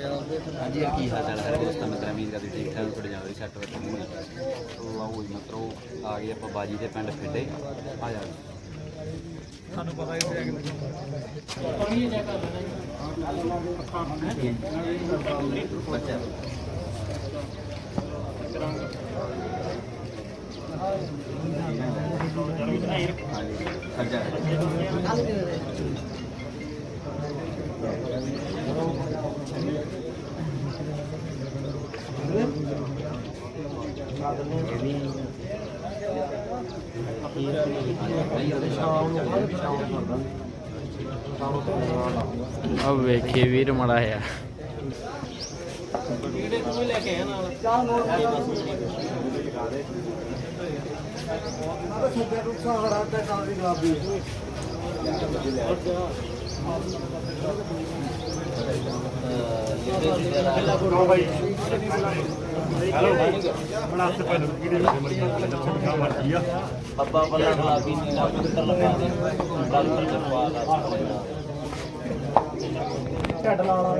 ਹਾਂਜੀ ਯਾਰ ਕੀ ਹਾਲ ਚਾਲ ਹੈ? ਦੋਸਤਾਂ ਮਿੱਤਰਾਂ ਉਮੀਦ ਕਰਦੇ ਠੀਕ ਠਾਕ? ਤੁਹਾਡੇ ਜਾਵੇ ਸੈੱਟ ਵਿੱਚ ਨਹੀਂ ਲਓ ਜੀ ਮਿੱਤਰੋ ਆ ਗਏ ਆਪਾਂ ਬਾਜੀ ਦੇ ਪਿੰਡ ਫਿੱਡੇ ਆ ਜਾ ਸਾਨੂੰ ਪਤਾ ਹੀ ਨਹੀਂ ਬੱਚਾ ਸੱਜਾ अब वेखे वीर मड़ा है। और ਆ ਵੇਖੇ ਵੀਰ ਮੜਾ ਆ ਬੱਬਾ ਬੱਲਾ ਗੁਲਾਬੀ ਨੀਲਾ ਪੁੱਤਰ ਲਗਾ ਦੇ ਡਾਕਟਰ ਜਪਾਲ ਢੱਡ ਲਾਣਾ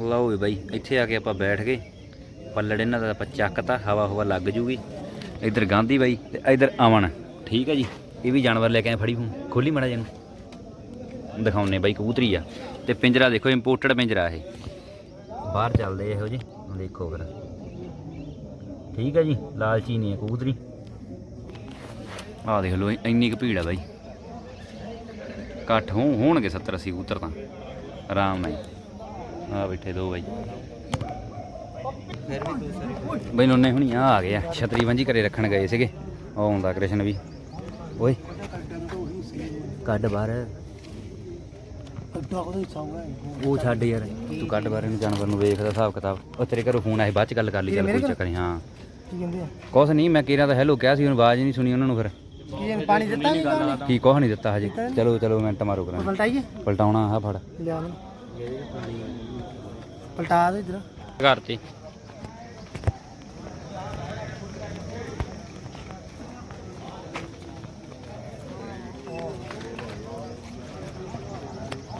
ਲਓ ਵੀ ਬਾਈ, ਇੱਥੇ ਆ ਕੇ ਆਪਾਂ ਬੈਠ ਗਏ। ਪੱਲੜ ਇਹਨਾਂ ਦਾ ਆਪਾਂ ਚੱਕਤਾ ਹਵਾ ਹਵਾ ਲੱਗ ਜੂਗੀ। ਇੱਧਰ ਗਾਂਧੀ ਬਾਈ ਤੇ ਇੱਧਰ ਅਮਨ। ਠੀਕ ਹੈ ਜੀ। ਇਹ ਵੀ ਜਾਨਵਰ ਲੈ ਕੇ ਆਏ ਫੜੀ ਹੂੰ ਖੋਲੀ ਮੜਾ ਜਨ ਦਿਖਾਉਨੇ ਬਾਈ ਕਬੂਤਰੀ ਆ। ਤੇ ਪਿੰਜਰਾ ਦੇਖੋ ਇੰਪੋਰਟਡ ਪਿੰਜਰਾ ਇਹ। ਬਾਹਰ ਚੱਲਦੇ ਇਹੋ ਜੀ ਦੇਖੋ ਫਿਰ। ਠੀਕ ਹੈ ਜੀ ਲਾਲਚੀ ਨਹੀਂ ਹੈ ਕਬੂਤਰੀ। ਆਹ ਦੇਖ ਲਓ ਇੰਨੀ ਕੁ ਭੀੜ ਆ ਬਾਈ। ਘੱਟ ਹੋ ਹੋਣਗੇ 70 80 ਕਬੂਤਰ ਤਾਂ। ਆਰਾਮ ਨਾਲ ਆ ਬੈਠੇ ਦੋ ਬਾਈ। ਬਈ ਨੋਨੇ ਹੁਣੀ ਆ ਆ ਗਏ ਆ। ਛਤਰੀ ਵੰਜੀ ਘਰੇ ਰੱਖਣ ਗਏ ਸੀਗੇ। ਉਹ ਆਉਂਦਾ ਕ੍ਰਿਸ਼ਨ ਵੀ। ਓਏ। ਕੱਢ ਬਾਹਰ। ਉਹ ਛੱਡ ਯਾਰ। ਤੂੰ ਕੱਢ ਬਾਹਰ ਇਹਨੂੰ ਜਾਨਵਰ ਨੂੰ ਵੇਖਦਾ ਹਿਸਾਬ ਕਿਤਾਬ। ਉਹ ਤੇਰੇ ਘਰੋਂ ਫੋਨ ਆਇਆ ਬਾਅਦ ਚ ਗੱਲ ਕਰ ਲਈ ਚੱਲ ਕੋਈ ਚੱਕਰ ਨਹੀਂ ਹਾਂ। ਕੀ ਕਹਿੰਦੇ ਆ? ਕੁਛ ਨਹੀਂ ਮੈਂ ਕਿਹਾ ਤਾਂ ਹੈਲੋ ਕਿਹਾ ਸੀ ਉਹਨੂੰ ਆਵਾਜ਼ ਨਹੀਂ ਸੁਣੀ ਉਹਨਾਂ ਨੂੰ ਫਿਰ। ਕੀ ਪਾਣੀ ਦਿੱਤਾ ਨਹੀਂ ਉਹਨਾਂ ਨੇ ਕੀ ਕੁਛ ਨਹੀਂ ਦਿੱਤਾ ਹਜੇ। ਚਲੋ ਚਲੋ ਮਿੰਟ ਮਾਰੋ ਕਰਾਂ ਪਲਟਾਈਏ? ਪਲਟਾਉਣਾ ਆ ਫੜ। ਲਿਆ ਪਲਟਾ ਦੇ ਇਧਰ। ਘਰ ਤੇ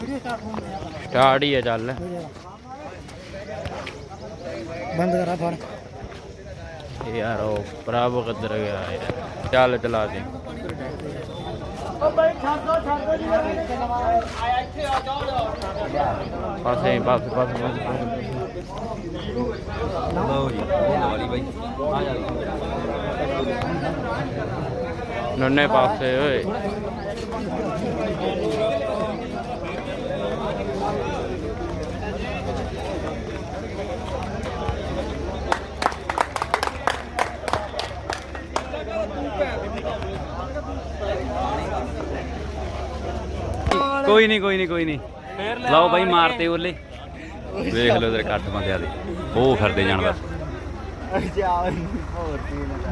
ਵੀਡੀਓ ਸਟਾਰਟ ਹੋਣ ਦੇ ਸਟਾਰਟ ਹੀ ਆ ਚੱਲ। ਬੰਦ ਕਰਾ ਫੜ। ਯਾਰ ਉਹ ਪ੍ਰਭ ਕਿੱਧਰ ਗਿਆ ਯਾਰ ਚੱਲ ਚਲਾ ਦੇ। ਪਾਸੇ ਪਾਸੇ ਪਾਸੇ ਲਓ ਜੀ ਵਾਲੀ ਬਾਈ। ਆ ਜਾ। ਨੰਨੇ ਪਾਸੇ ਓਏ। ਕੋਈ ਨਹੀਂ ਕੋਈ ਨਹੀਂ ਕੋਈ ਨਹੀਂ। ਲਓ ਬਾਈ ਮਾਰਤੇ ਓਲੇ। ਵੇਖ ਲਓ ਇਧਰ ਕੱਟ ਬੰਦਿਆ ਦੇ। ਉਹ ਫਿਰਦੇ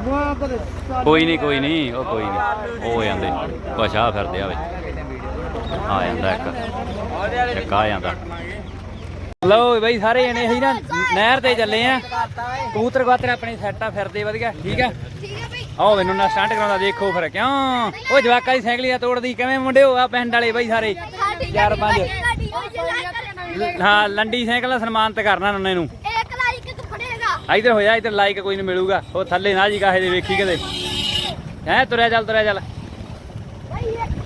ਵਾਹ ਪਰ ਕੋਈ ਨਹੀਂ ਕੋਈ ਨਹੀਂ ਉਹ ਕੋਈ ਨਹੀਂ। ਉਹ ਹੋ ਜਾਂਦੇ। ਆ ਫਿਰਦੇ ਆ ਵੇ ਆ ਜਾਂਦਾ ਇੱਕ। ਇੱਕ ਆ ਜਾਂਦਾ। ਲਓ ਬਈ ਸਾਰੇ ਜਣੇ ਅਸੀਂ ਨਾ ਨਹਿਰ ਤੇ ਚੱਲੇ ਆ। ਕਬੂਤਰ ਕਬੂਤਰ ਆਪਣੇ ਸੈੱਟ ਆ ਫਿਰਦੇ ਵਧੀਆ ਠੀਕ ਆ? ਆਓ ਮੈਨੂੰ ਨਾ ਸਟੰਟ ਕਰਾਉਂਦਾ ਦੇਖੋ ਫਿਰ ਕਿਉਂ ਉਹ ਜਵਾਕਾਂ ਦੀ ਸਾਈਕਲੀਆਂ ਤੋੜਦੀ ਕਿਵੇਂ ਮੁੰਡਿਓ ਆ ਪਿੰਡ ਵਾਲੇ ਬਈ ਸਾਰੇ ਚਾਰ ਪੰਜ ਹਾਂ ਲੰਡੀ ਸਾਈਕਲ ਦਾ ਸਨਮਾਨਿਤ ਕਰਨਾ ਨੰਨੇ ਨੂੰ ਇੱਕ ਲਾਈਕ ਤੂੰ ਫੜੇਗਾ ਇਧਰ ਹੋਇਆ ਇਧਰ ਲਾਈਕ ਕੋਈ ਨਹੀਂ ਮਿਲੂਗਾ ਉਹ ਥੱਲੇ ਨਾ ਜੀ ਕਾਹੇ ਦੇ ਵੇਖੀ ਕਦੇ ਹੈ ਤੁਰਿਆ ਚੱਲ ਤੁਰਿਆ ਚੱਲ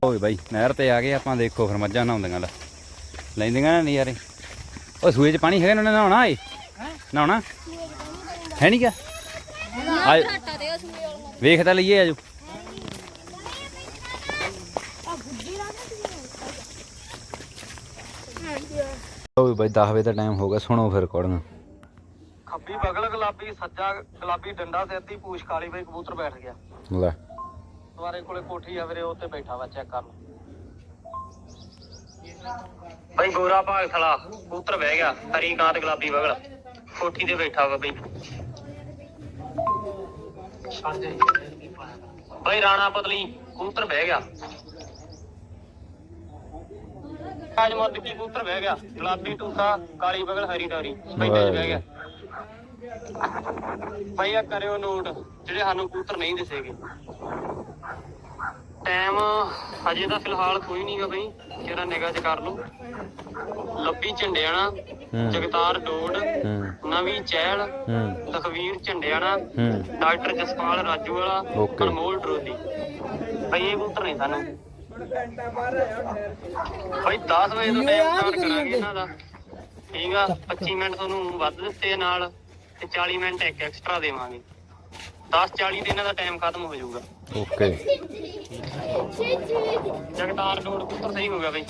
ਓਏ ਬਾਈ ਨਹਿਰ ਤੇ ਆ ਗਏ ਆਪਾਂ ਦੇਖੋ ਫਿਰ ਮੱਝਾਂ ਨਹਾਉਂਦੀਆਂ ਲੈ ਲੈਂਦੀਆਂ ਨਾ ਨਜ਼ਾਰੇ ਉਹ ਸੂਏ 'ਚ ਪਾਣੀ ਹੈਗਾ ਉਹਨਾਂ ਨੇ ਨਹਾਉਣਾ ਏ ਨਹਾਉਣਾ ਹੈ ਨਹੀਂ ਕਿਆ ਵੇਖ ਤਾਂ ਲਈਏ ਆਜੋ। ਓਏ ਬਾਈ 10 ਵਜੇ ਦਾ ਟਾਈਮ ਹੋ ਗਿਆ ਸੁਣੋ ਫਿਰ ਕੋੜਨ ਖੱਬੀ ਬਗਲ ਗੁਲਾਬੀ ਸੱਜਾ ਗੁਲਾਬੀ ਡੰਡਾ ਤੇ ਅੱਧੀ ਪੂਛ ਕਾਲੀ ਬਈ ਕਬੂਤਰ ਬੈਠ ਗਿਆ। ਲੈ। ਤੁਹਾਰੇ ਕੋਲੇ ਕੋਠੀ ਆ ਵੀਰੇ ਉੱਤੇ ਬੈਠਾ ਵਾ ਚੈੱਕ ਕਰ ਲਓ ਬਈ ਗੋਰਾ ਭਾਗ ਥਲਾ ਕਬੂਤਰ ਬਹਿ ਗਿਆ ਹਰੀ ਕਾਂ ਤੇ ਗੁਲਾਬੀ ਬਗਲ ਕੋਠੀ ਤੇ ਬੈਠਾ ਵਾ ਬਈ। ਬਈ ਰਾਣਾ ਪਤਲੀ, ਕਬੂਤਰ ਬਹਿ ਗਿਆ। ਅੱਜ ਮੱਦ ਕੀ ਕਬੂਤਰ ਬਹਿ ਗਿਆ? ਗੁਲਾਬੀ ਟੂਕਾ ਕਾਲੀ ਬਗਲ, ਹਰੀ ਡਾਰੀ। ਬੈਠੇ ਚ ਬਹਿ ਗਿਆ। ਭਾਈ ਆ ਕਰਿਓ ਨੋਟ, ਜਿਹੜੇ ਸਾਨੂੰ ਕਬੂਤਰ ਨਹੀਂ ਦਿਸੇਗੇ ਟਾਈਮ ਹਜੇ ਤਾਂ ਫਿਲਹਾਲ ਕੋਈ ਨਹੀਂਗਾ ਬਈ, ਜਿਹੜਾ ਨਿਗਾਹ 'ਚ ਕਰ ਲਓ। ਲੱਭੀ ਝੰਡਿਆਣਾ। ਹੂੰ ਜਗਤਾਰ ਡੋਡ ਹੂੰ। ਨਵੀਂ ਚਹਿਲ ਹੂੰ। ਲਖਵੀਰ ਝੰਡਿਆਣਾ ਡਾਕਟਰ ਜਸਪਾਲ ਰਾਜੂ ਵਾਲਾ. ਅਨਮੋਲ ਡਰੋਦੀ। ਬਈ ਇਹ ਕਬੂਤਰ ਨਹੀਂ ਸਾਨੂੰ। ਬਈ 10 ਵਜੇ ਤੋਂ ਟਾਈਮ ਸਟਾਰਟ ਕਰਾਂਗੇ ਇਹਨਾਂ ਦਾ। ਠੀਕ ਆ 25 ਮਿੰਟ ਤੁਹਾਨੂੰ ਵੱਧ ਦਿੱਤੇ ਨਾਲ ਤੇ 40 ਮਿੰਟ ਇੱਕ ਐਕਸਟਰਾ ਦੇਵਾਂਗੇ। 10 40 ਤੇ ਇਹਨਾਂ ਦਾ ਟਾਈਮ ਖਤਮ ਹੋ ਜਾਊਗਾ। ਓਕੇ। ਜਗਤਾਰ ਡੋੜ ਕਬੂਤਰ ਸਹੀ ਹੋ ਗਿਆ ਬਈ।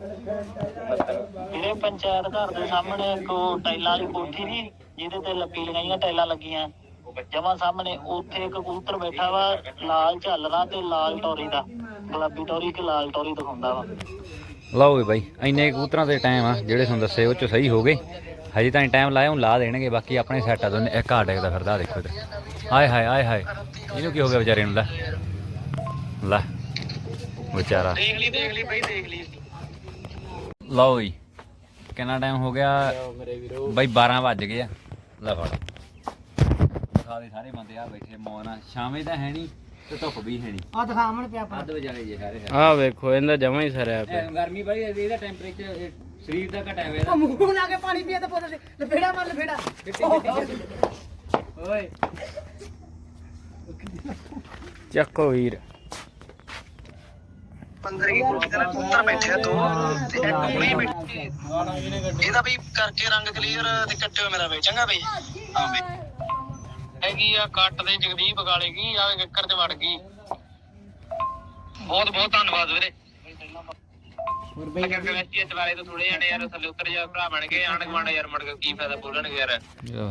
ਜਿਹੜੇ ਪੰਚਾਇਤ ਘਰ ਦੇ ਸਾਹਮਣੇ ਇੱਕ ਉਹ ਟਾਈਲਾਂ ਵਾਲੀ ਕੋਠੀ ਨਹੀਂ ਜਿਹਦੇ ਤੇ ਲੱਪੀ ਲਗਾਈਆਂ ਟਾਈਲਾਂ ਲੱਗੀਆਂ। ਜਮਾਂ ਸਾਹਮਣੇ ਉੱਥੇ ਇੱਕ ਕਬੂਤਰ ਬੈਠਾ ਵਾ ਲਾਲ ਝੱਲਰਾ ਤੇ ਲਾਲ ਟੋਰੀ ਦਾ। ਗੁਲਾਬੀ ਟੋਰੀ ਤੇ ਲਾਲ ਟੋਰੀ ਦਿਖਾਉਂਦਾ ਵਾ। ਲਓ ਵੀ ਬਾਈ ਇੰਨੇ ਕਬੂਤਰਾਂ ਦੇ ਟਾਈਮ ਆ ਜਿਹੜੇ ਤੁਹਾਨੂੰ ਦੱਸੇ ਉਹ ਚ ਸਹੀ ਹੋ ਗਏ। ਹਜੇ ਤਾਂ ਟਾਈਮ ਲਾਇਆ ਹੁਣ ਲਾ ਦੇਣਗੇ ਬਾਕੀ ਆਪਣੇ ਸੈੱਟ ਆ ਦੋਨੇ ਇੱਕ ਆ ਡੇਕਦਾ ਫਿਰਦਾ ਦੇਖੋ ਇੱਧਰ। ਆਏ ਹਾਏ ਆਏ ਹਾਏ। ਇਹਨੂੰ ਕੀ ਹੋ ਗਿਆ ਵਿਚਾਰੇ ਨੂੰ ਲੈ। ਲੈ। ਵਿਚਾਰਾ। ਦੇਖ ਲਈ ਦੇਖ ਲਈ ਬਈ ਦੇਖ ਲਈ। ਲਓ ਜੀ। ਕਿੰਨਾ ਟਾਈਮ ਹੋ ਗਿਆ? ਮੇਰੇ ਵੀਰੋ ਬਾਈ 12 ਵੱਜ ਗਏ ਆ। ਲੈ ਫੜ। ਦੇ ਸਾਰੇ ਬੰਦੇ ਆ ਬੈਠੇ ਮੌਨ ਸ਼ਾਮੇ ਤਾਂ ਹੈ ਨਹੀਂ ਤੇ ਧੁੱਪ ਵੀ ਹੈ ਨਹੀਂ। ਆ ਦਿਖਾਵਣ ਪਿਆ ਅੱਧ ਜੇ ਸਾਰੇ ਆਹ ਵੇਖੋ ਇਹਦਾ ਜਮਾ ਹੀ ਸਰਿਆ ਪਿਆ। ਗਰਮੀ ਬਾਈ ਇਹਦਾ ਟੈਂਪਰੇਚਰ ਸਰੀਰ ਦਾ ਘਟਿਆ ਹੋਇਆ। ਉਹ ਮੂੰਹ ਲਾ ਕੇ ਪਾਣੀ ਪੀਏ ਤੇ ਪੁੱਤ ਦੇ ਲਫੇੜਾ ਮਾਰ ਲਫੇੜਾ। ਓਏ। ਚੱਕੋ ਵੀਰ। 15 ਕੀ ਕਬੂਤਰ ਬੈਠੇ ਆ ਦੋ ਤੇ ਇੱਕ ਕੁੜੀ ਬੈਠੀ ਇਹਦਾ ਵੀ ਕਰਕੇ ਰੰਗ ਕਲੀਅਰ ਤੇ ਕੱਟਿਓ ਮੇਰਾ ਬਈ ਚੰਗਾ ਬਈ ਹਾਂ ਬਈ ਹੈਗੀ ਆ ਕੱਟ ਦੇ ਜਗਦੀਪ ਗਾਲੇ ਕੀ, ਆ ਕਿੱਕਰ ਚ ਵੜ ਗਈ। ਬਹੁਤ ਬਹੁਤ ਧੰਨਵਾਦ ਵੀਰੇ। ਹੋਰ ਬਈ ਕਮੇਟੀ ਇਸ ਬਾਰੇ ਤੋਂ ਥੋੜੇ ਜਣੇ ਯਾਰ ਥੱਲੇ ਉਤਰ ਜਾ ਭਰਾ ਬਣ ਕੇ ਆਣ ਗਵਾਂਡ ਯਾਰ ਮੁੜ ਕੇ ਕੀ ਫਾਇਦਾ ਬੋਲਣਗੇ ਯਾਰ।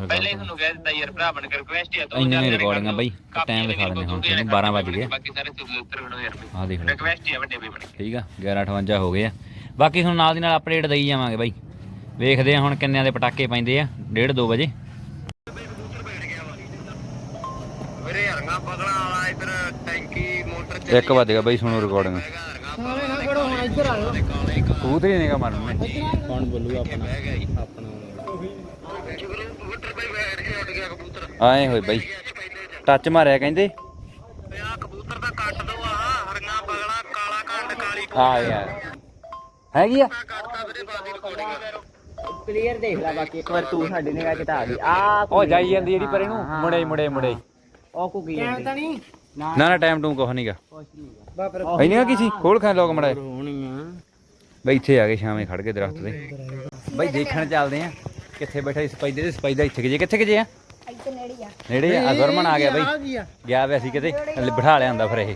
ਪਹਿਲੇ ਹੀ ਤੁਹਾਨੂੰ ਕਹਿ ਦਿੱਤਾ ਯਾਰ ਭਰਾ ਬਣ ਕੇ ਰਿਕਵੈਸਟ ਹੈ ਇੰਨੀਆਂ ਨੇ ਰਿਕਾਰਡਿੰਗਾਂ ਬਈ ਟਾਈਮ ਦਿਖਾ ਦਿੰਦੇ ਹੁਣ ਤੁਹਾਨੂੰ 12 ਵੱਜ ਗਏ। ਬਾਕੀ ਸਾਰੇ ਥੱਲੇ ਉਤਰ ਖੜੋ ਯਾਰ ਆਹ ਦੇਖ ਲਓ। ਰਿਕਵੈਸਟ ਹੈ ਵੱਡੇ ਬਈ ਬਣ ਕੇ। ਠੀਕ ਆ 11:58 ਹੋ ਗਏ ਆ। ਬਾਕੀ ਹੁਣ ਨਾਲ ਦੀ ਨਾਲ ਅਪਡੇਟ ਦੇਈ ਜਾਵਾਂਗੇ ਬਾਈ। ਵੇਖਦੇ ਆ ਹੁਣ ਕਿੰਨਿਆਂ ਦੇ ਪਟਾਕੇ ਪੈਂਦੇ ਆ 1:30 2 ਵਜੇ। ਵੀਰੇ ਹਰਗਾ ਪਗਲਾ ਵਾਲਾ ਇਧਰ ਟੈਂਕੀ ਮੋਟਰ 1 ਵਜ ਗਿਆ ਬਾਈ ਸੁਣੋ ਰਿਕਾਰਡਿੰਗ ਇੱਧਰ ਆ ਜਾਓ ਕਬੂਤਰੀ ਮਾਰਨ ਨੇ। ਕੌਣ ਬੋਲੂਗਾ ਆਪਣਾ? ਆਪਣਾ ਕਬੂਤਰ ਬਈ ਬੈਠ ਕੇ ਉੱਡ ਗਿਆ ਕਬੂਤਰ ਆਏ ਹੋਏ ਬਾਈ। ਟੱਚ ਮਾਰਿਆ ਕਹਿੰਦੇ। ਆ ਕਬੂਤਰ ਦਾ ਕੱਟ ਦੋ ਆ। ਹਰਗਾ ਪਗਲਾ ਕਾਲਾ ਕੰਡ ਕਾਲੀ ਆ ਯਾਰ। ਹੈਗੀ ਆ? ਕਲੀਅਰ ਦੇਖ ਲੈ ਬਾਕੀ ਇੱਕ ਵਾਰ ਤੂੰ ਸਾਡੇ ਨਿਗਾਹ ਚ ਤਾਂ ਆ ਗਈ ਆ ਉਹ ਜਾਈ ਜਾਂਦੀ ਜਿਹੜੀ ਪਰ ਇਹਨੂੰ ਮੁੜੇ ਮੁੜੇ ਮੁੜੇ ਉਹ ਕੋ ਕੀ ਟਾਈਮ ਤਾਂ ਨਹੀਂ। ਨਾ ਨਾ ਟਾਈਮ ਟੂਮ ਕੁਛ ਨਹੀਂਗਾ ਬਾ ਫਿਰ ਇੰਨੀਆਂ ਕੀ ਸੀ? ਖੋਲ ਖਾ ਲੋਕ ਮੜਾ ਹੋਣੀ ਬਈ ਇੱਥੇ ਆ ਗਏ ਸ਼ਾਮੇ ਖੜ ਕੇ ਦਰਖਤ ਤੇ ਬਈ ਦੇਖਣ ਚੱਲਦੇ ਆ ਕਿੱਥੇ ਬੈਠਾ ਇਸ ਸਪਾਈਦੇ ਦੇ ਸਪਾਈਦਾ ਇੱਥੇ ਜੇ ਕਿੱਥੇ ਜੇ ਆ? ਇੱਥੇ ਨੇੜੇ ਆ। ਨੇੜੇ ਆ ਗੁਰਮਨ ਆ ਗਿਆ ਬਈ। ਗਿਆ ਵੈਸੀ ਕਿਤੇ ਹਲੇ ਬਿਠਾ ਲਿਆ ਹੁੰਦਾ ਫਿਰ ਇਹ।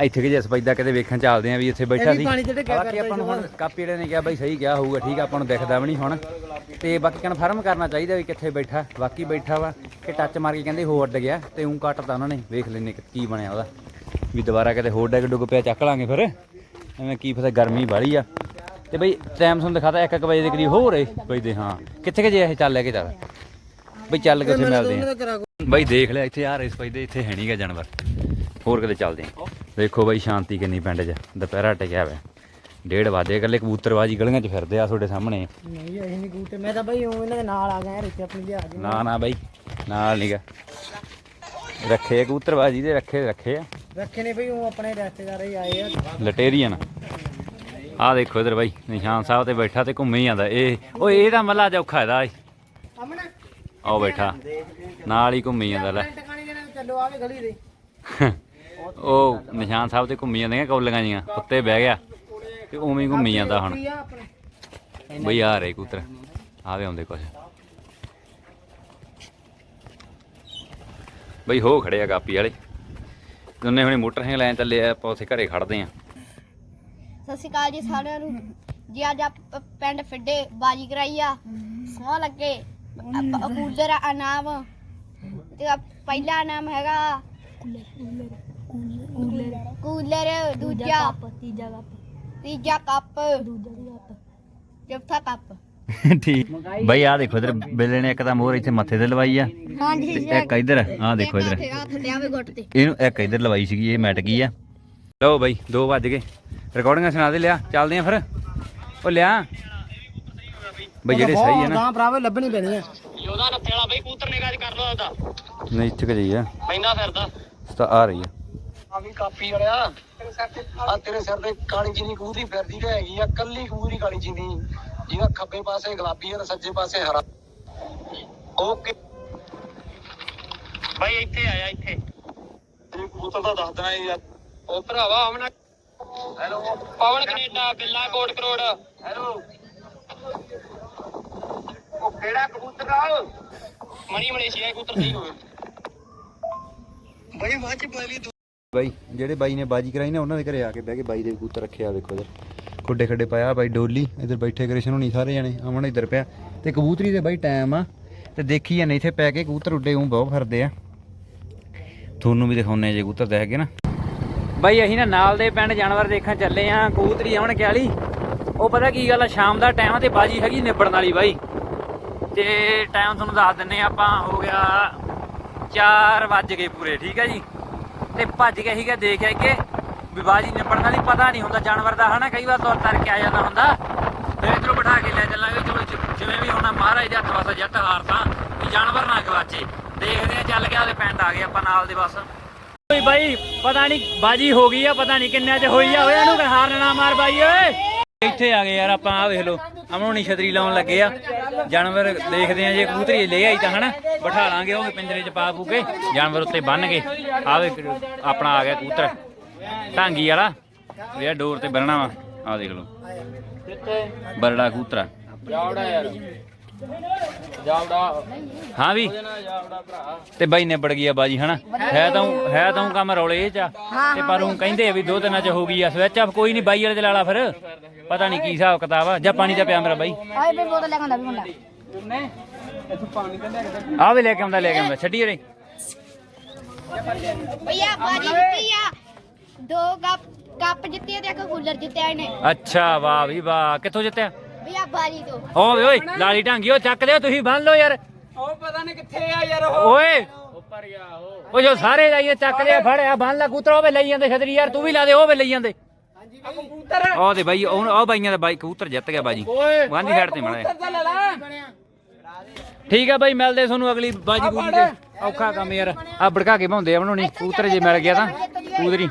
ਇੱਥੇ ਕਿ ਜੇ ਸਪਾਈਦਾ ਕਿਤੇ ਵੇਖਣ ਚੱਲਦੇ ਆ ਵੀ ਇੱਥੇ ਬੈਠਾ ਵੀ ਸੀ। ਡਿੱਗਿਆ ਬਾਕੀ ਆਪਾਂ ਨੂੰ ਹੁਣ ਕਾਪੀ ਵਾਲੇ ਨੇ ਕਿਹਾ ਬਈ ਸਹੀ ਕਿਹਾ ਹੋਊਗਾ ਠੀਕ ਆ ਆਪਾਂ ਨੂੰ ਦਿਖਦਾ ਵੀ ਨਹੀਂ ਹੁਣ। ਤੇ ਬਾਕੀ ਕਨਫਰਮ ਕਰਨਾ ਚਾਹੀਦਾ ਵੀ ਕਿੱਥੇ ਬੈਠਾ ਬਾਕੀ ਬੈਠਾ ਵਾ ਕਿ ਟੱਚ ਮਾਰ ਕੇ ਕਹਿੰਦੇ ਹੋ ਉੱਡ ਗਿਆ ਤੇ ਉਂ ਕੱਟਤਾ ਉਹਨਾਂ ਨੇ। ਵੇਖ ਲੈਨੇ ਕਿ ਕੀ ਬਣਿਆ ਉਹਦਾ। ਵੀ ਦੁਬਾਰਾ ਕਿਤੇ ਹੋਰ ਡੈਗ ਡੁੱਗ ਪਿਆ ਚੱਕ ਲਾਂਗੇ ਫਿਰ। ਐਵੇਂ ਕੀ ਪਤਾ ਗਰਮੀ ਬਾਹਲੀ ਆ। ਤੇ ਬਈ ਟਾਈਮ ਤੁਹਾਨੂੰ ਦਿਖਾਤਾ 1:00 ਵਜੇ ਦੇ ਕਰੀਬ ਹੋ ਰਹੇ ਬਈ ਦੇ ਹਾਂ। ਕਿੱਥੇ ਕਿ ਜੇ ਇਹ ਚੱਲ ਲੈ ਕੇ ਚੱਲ ਬਈ ਚੱਲ ਕੇ ਉੱਥੇ ਮਿਲਦੇ ਆ ਬਾਈ ਦੇਖ ਲਿਆ ਇੱਥੇ ਆ ਰੇਸ ਪੈਦੇ ਇੱਥੇ ਹੈ ਨਹੀਂਗਾ ਜਾਨਵਰ। ਹੋਰ ਕਿਤੇ ਚੱਲਦੇ ਆ ਦੇਖੋ ਬਾਈ ਸ਼ਾਂਤੀ ਕਿੰਨੀ ਪਿੰਡ 'ਚ ਦੁਪਹਿਰਾ ਟਿਕਿਆ ਹੋਇਆ ਡੇਢ ਵਜੇ ਇਕੱਲੇ ਕਬੂਤਰਬਾਜੀ ਗਲੀਆਂ 'ਚ ਫਿਰਦੇ ਆ ਤੁਹਾਡੇ ਸਾਹਮਣੇ। ਨਹੀਂ ਇਹ ਨਹੀਂ ਗੂਟੇ ਮੈਂ ਤਾਂ ਬਈ ਇਹਨਾਂ ਦੇ ਨਾਲ ਆ ਗਿਆ ਇੱਥੇ ਆਪਣੀ ਲਿਆ ਜੀ ਨਾ ਨਾ ਬਾਈ ਨਾਲ ਨਹੀਂਗਾ ਰੱਖੇ ਕਬੂਤਰਬਾਜੀ ਦੇ ਰੱਖੇ ਰੱਖੇ ਆ। ਰੱਖੇ ਨੇ ਬਈ ਉਹ ਆਪਣੇ ਰਿਸ਼ਤੇਦਾਰ ਹੀ ਆਏ ਆ। ਲਟੇਰੀਅਨ। ਆ ਦੇਖੋ ਇਧਰ ਬਾਈ ਨਿਸ਼ਾਨ ਸਾਹਿਬ ਤੇ ਬੈਠਾ ਤੇ ਘੁੰਮੀ ਜਾਂਦਾ। ਇਹ ਓਏ ਇਹ ਤਾਂ ਮੱਲਾ ਜੌਖਾ ਇਹਦਾ ਅਮਨ। ਆਓ ਬੈਠਾ। ਨਾਲ ਹੀ ਘੁੰਮੀ ਜਾਂਦਾ ਲੈ। ਟਿਕਾਣੀ ਦੇ ਨਾਲ ਚੱਲੋ ਆਵੇ ਗਲੀ ਦੇ। ਉਹ ਨਿਸ਼ਾਨ ਸਾਹਿਬ ਤੇ ਘੁੰਮੀ ਜਾਂਦੀਆਂ ਕੌਲੀਆਂ ਜੀਆਂ ਉੱਤੇ ਬਹਿ ਗਿਆ ਤੇ ਉਵੇਂ ਹੀ ਘੁੰਮੀ ਜਾਂਦਾ ਹੁਣ। ਬਈ ਆ ਰਹੇ ਕਬੂਤਰ ਆਵੇ ਆਉਂਦੇ ਕੁਛ। ਬਈ ਹੋ ਖੜੇ ਆ ਕਾਪੀ ਵਾਲੇ। ਦੋਨੇ ਹੁਣੇ ਮੋਟਰਸਾਈਕਲ ਲੈਣ ਚੱਲੇ ਆ ਆਪਾਂ ਉੱਥੇ ਘਰੇ ਖੜਦੇ ਆ ਸਤਿ ਸ਼੍ਰੀ ਅਕਾਲ ਜੀ ਸਾਰਿਆਂ ਨੂੰ। ਜੀ ਅੱਜ ਆਪ ਪਿੰਡ ਫਿੱਡੇ ਬਾਜੀ ਕਰਾਈ ਆ ਸੋਹ ਲੱਗੇ। ਆਪਾਂ ਕੂਲਰ ਆ ਨਾਮ ਤੇ ਪਹਿਲਾ ਨਾਮ ਹੈਗਾ। ਕੂਲਰ ਦੂਜਾ। ਤੀਜਾ ਕੱਪ। ਤੀਜਾ ਕੱਪ। ਚੌਥਾ ਕੱਪ। ਠੀਕ। ਬਈ ਆ ਦੇਖੋ ਇਧਰ ਬਿੱਲੇ ਨੇ ਇੱਕ ਤਾਂ ਮੋਹਰ ਇੱਥੇ ਮੱਥੇ ਤੇ ਲਵਾਈ ਆ। ਹਾਂਜੀ ਤੇ ਇੱਕ ਇਧਰ ਆ ਦੇਖੋ ਇਧਰ। ਆ ਥੱਲੇ ਆਵੇ ਗੁੱਟ ਤੇ। ਇਹਨੂੰ ਇੱਕ ਇਧਰ ਲਵਾਈ ਸੀਗੀ ਇਹ ਮੈਟ ਗਈ ਆ। ਲਓ ਬਈ 2 ਵੱਜ ਗਏ। ਰਿਕਾਰਡਿੰਗਾਂ ਸੁਣਾ ਦੇ ਲਿਆ। ਚੱਲਦੇ ਆ ਫਿਰ। ਉਹ ਲਿਆ। ਬਈ ਜਿਹੜੇ ਸਹੀ ਆ ਨਾ। ਤਾਂ ਭਰਾਵੇ ਲੱਭਣੀ ਪੈਣੀ ਆ। ਯੋਧਾ ਨੱਥੇ ਵਾਲਾ ਬਈ ਕਬੂਤਰ ਨਿਗਾਹ ਚ ਕਰ ਲੋ ਉਹਦਾ ਨਹੀਂ ਇੱਥੇ ਕਿ ਜਾਈ ਆ? ਪੈਂਦਾ ਫਿਰਦਾ ਤਾਂ ਆ ਰਹੀ ਆ। ਆ ਵੀ ਕਾਪੀ ਵਾਲਿਆ ਆ ਤੇਰੇ ਸਿਰ ਤੇ ਕਾਲੀ ਚੀਨੀ ਕਬੂਤਰੀ ਫਿਰਦੀ ਤੇ ਹੈਗੀ ਆ ਕੱਲੀ ਕਬੂਤਰੀ ਕਾਲੀ ਚੀਨੀ। ਜਿਹਦਾ ਖੱਬੇ ਪਾਸੇ ਗੁਲਾਬੀ ਤੇ ਸੱਜੇ ਪਾਸੇ ਹਰਾ। ਓਕੇ। ਬਾਈ ਇੱਥੇ ਆਇਆ ਇੱਥੇ। ਤੇ ਕਬੂਤਰ ਦਾ ਦੱਸ ਦੇਣਾ ਯਾਰ। ਉਹ ਭਰਾਵਾ ਹਮਨਾ ਹੈਲੋ। ਪਵਨ ਕੈਨੇਡਾ ਬਿੱਲਾ ਕੋਟ ਕਰੋੜ। ਹੈਲੋ। ਉਹ ਕਿਹੜਾ ਕਬੂਤਰ ਆ ਮਣੀ ਮਲੇਸ਼ੀਆ ਕਬੂਤਰ ਸਹੀ ਹੋਵੇ ਬਈ ਮਾਚ ਬਲੀ ਬਾਈ ਜਿਹੜੇ ਬਾਈ ਨੇ ਬਾਜੀ ਕਰਾਈ ਨਾ ਉਹਨਾਂ ਦੇ ਘਰੇ ਆ ਕੇ ਬਹਿ ਕੇ ਬਾਈ ਦੇ ਕਬੂਤਰ ਰੱਖਿਆ ਵੇਖੋ ਇਧਰ। ਖੁੱਡੇ ਖੱਡੇ ਪਾਇਆ ਬਾਈ ਡੋਲੀ, ਇਧਰ ਬੈਠੇ ਕ੍ਰਿਸ਼ਨ ਹੋਣੀ ਸਾਰੇ ਜਣੇ, ਅਮਨ ਇਧਰ ਪਿਆ। ਤੇ ਕਬੂਤਰੀ ਦੇ ਬਾਈ ਟਾਈਮ ਆ। ਤੇ ਦੇਖੀ ਜਾਂਦੇ ਇੱਥੇ ਪੈ ਕੇ ਕਬੂਤਰ ਉੱਡੇ ਉਂ ਬਹੁਤ ਫਿਰਦੇ ਆ। ਤੁਹਾਨੂੰ ਵੀ ਦਿਖਾਉਨੇ ਜੇ ਕਬੂਤਰ ਦੇਖ ਕੇ ਨਾ। ਬਾਈ, ਅਸੀਂ ਨਾ ਨਾਲ ਦੇ ਪਿੰਡ ਜਾਨਵਰ ਦੇਖਣ ਚੱਲੇ ਆ, ਕਬੂਤਰੀ ਆਉਣ ਕਿਆਲੀ। ਉਹ ਪਤਾ ਕੀ ਗੱਲ ਆ, ਸ਼ਾਮ ਦਾ ਟਾਈਮ ਤੇ ਬਾਜੀ ਹੈਗੀ ਨਿਬੜਨ ਵਾਲੀ ਬਾਈ। ਤੇ ਟਾਈਮ ਤੁਹਾਨੂੰ ਦੱਸ ਦਿੰਨੇ ਆਪਾਂ ਹੋ ਗਿਆ 4 ਵੱਜ ਗਏ ਪੂਰੇ, ਠੀਕ ਹੈ ਜੀ। ਤੇ ਭੱਜ ਗਏ ਸੀਗਾ ਦੇਖ ਆਏ ਕਿ ਵੀ ਬਾਜੀ ਨਿਬੜਨ ਵਾਲੀ, ਪਤਾ ਨਹੀਂ ਹੁੰਦਾ ਜਾਨਵਰ ਦਾ, ਹਨਾ? ਕਈ ਵਾਰ ਤੁਰ ਤਰ ਕੇ ਆ ਜਾਂਦਾ ਹੁੰਦਾ। ਫਿਰ ਇਧਰੋਂ ਬਿਠਾ ਕੇ ਲੈ ਚੱਲਾਂਗੇ, ਚਲੋ ਜਿਵੇਂ ਵੀ ਹੋਣਾ, ਮਹਾਰਾਜ ਦੇ ਹੱਥ ਵਾਸਾ ਜੱਟ ਹਾਰ ਵੀ ਜਾਨਵਰ ਨਾ ਗਵਾਚੇ। ਦੇਖਦੇ ਆ ਚੱਲ ਗਿਆ, ਉਹਦੇ ਪਿੰਡ ਆ ਗਏ ਆਪਾਂ ਨਾਲ ਦੇ ਬਸ। ਓਏ ਬਾਈ, ਪਤਾ ਨਹੀਂ ਬਾਜੀ ਹੋ ਗਈ ਆ, ਪਤਾ ਨਹੀਂ ਕਿੰਨਿਆਂ ਚ ਹੋਈ ਆ। ਓਏ, ਇਹਨੂੰ ਕਿ ਨਾ ਮਾਰ ਬਾਈ, ਓਏ। ਇੱਥੇ ਆ ਗਏ ਯਾਰ ਆਪਾਂ ਆ ਵੇਖ ਲਓ ਅਮਨੋਣੀ ਛਤਰੀ ਲਾਉਣ ਲੱਗੇ ਆ। ਜਾਨਵਰ ਦੇਖਦੇ ਆ ਜੇ ਕਬੂਤਰੀ ਲੈ ਆਈ ਤਾਂ, ਹਨਾ? ਬਿਠਾ ਲਾਂਗੇ, ਉਹ ਪਿੰਜਰੇ ਚ ਪਾ ਪੂ ਕੇ, ਜਾਨਵਰ ਉੱਤੇ ਬੰਨ ਕੇ। ਆ ਵੇ ਆਪਣਾ ਆ ਗਿਆ ਕਬੂਤਰ। ਢਾਂਗੀ ਵਾਲਾ। ਇਹ ਡੋਰ ਤੇ ਬੰਨਣਾ ਵਾ। ਆ ਦੇਖ ਲਓ। ਬਰੜਾ ਕਬੂਤਰਾ ਜਾਵੜਾ ਯਾਰ। ਜਾਵੜਾ। ਹਾਂ ਵੀ। ਤੇ ਬਾਈ ਨੇ ਬੜ ਗਈ ਆ ਬਾਜੀ ਹਨਾ? ਹੈ ਤਾਂ ਹੈ ਤਾਂ ਕੰਮ ਰੌਲੇ ਇਹ ਚ ਆ। ਤੇ ਪਰ ਉਹ ਕਹਿੰਦੇ ਆ ਵੀ ਦੋ ਦਿਨਾਂ ਚ ਹੋ ਗਈ ਆ ਸਵਿਚ ਆਫ ਕੋਈ ਨਹੀਂ ਬਾਈ ਵਾਲੇ ਤੇ ਲਾ ਲਾ ਫਿਰ। ਪਤਾ ਨਹੀਂ ਕੀ ਹਿਸਾਬ ਕਿਤਾਬ ਆ। ਜਾਂ ਪਾਣੀ ਦਾ ਪਿਆ ਮੇਰਾ ਬਾਈ। ਆਏ ਬੇ ਬੋਤਲ ਲੈ ਕੇ ਆਉਂਦਾ ਵੀ ਮੁੰਡਾ। ਆ ਵੀ ਲੈ ਕੇ ਆਉਂਦਾ ਲੈ ਕੇ ਆਉਂਦਾ। ਛੱਡੀ ਰੇ ਭਈਆ ਬਾਜੀ ਆ। ਦੋ ਕੱਪ ਕੱਪ ਜਿੱਤੇ ਤੇ ਇੱਕ ਕੂਲਰ ਜਿੱਤਿਆ ਇਹਨੇ। ਅੱਛਾ ਵਾਹ ਵੀ ਵਾਹ। ਕਿੱਥੋਂ ਜਿੱਤਿਆ? ਭਈਆ ਬਾਜੀ ਤੋਂ। ਓ ਵੇ ਓਏ ਲਾਲੀ ਢਾਂਗੀ ਉਹ ਚੱਕ ਲਿਓ ਤੁਸੀਂ ਬੰਨ ਲਓ ਯਾਰ। ਉਹ ਪਤਾ ਨਹੀਂ ਕਿੱਥੇ ਆ ਯਾਰ ਉਹ। ਓਏ। ਉੱਪਰ ਗਿਆ ਉਹ। ਉਹ ਜੋ ਸਾਰੇ ਜਾਈਏ ਚੱਕ ਲਿਆ ਫੜਿਆ ਬੰਨ ਲਾ ਕੂਤਰ ਉਹ ਵੇ ਲਈ ਜਾਂਦੇ ਛਤਰੀ ਯਾਰ ਤੂੰ ਵੀ ਲਾ ਦੇ ਉਹ ਵੇ ਲਈ ਜਾਂਦੇ। ਕਬੂਤਰ। ਦੇ ਬਾਈ ਉਹ ਉਹ ਬਾਈਆਂ ਦਾ ਬਾਈ ਕਬੂਤਰ ਜਿੱਤ ਗਿਆ ਬਾਜੀ ਓਏ ਸਾਈਡ ਤੇ ਕਬੂਤਰ ਤਾਂ ਠੀਕ ਆ ਬਾਈ ਮਿਲਦੇ ਤੁਹਾਨੂੰ ਅਗਲੀ ਬਾਜੀ ਬੂਜੀ ਤੇ। ਔਖਾ ਕੰਮ ਯਾਰ ਆ ਭੜਕਾ ਕੇ ਭਾਉਂਦੇ ਆ ਬਣਾਉਣੀ। ਕਬੂਤਰ ਜੇ ਮਿਲ ਗਿਆ ਤਾਂ ਕਬੂਤਰੀ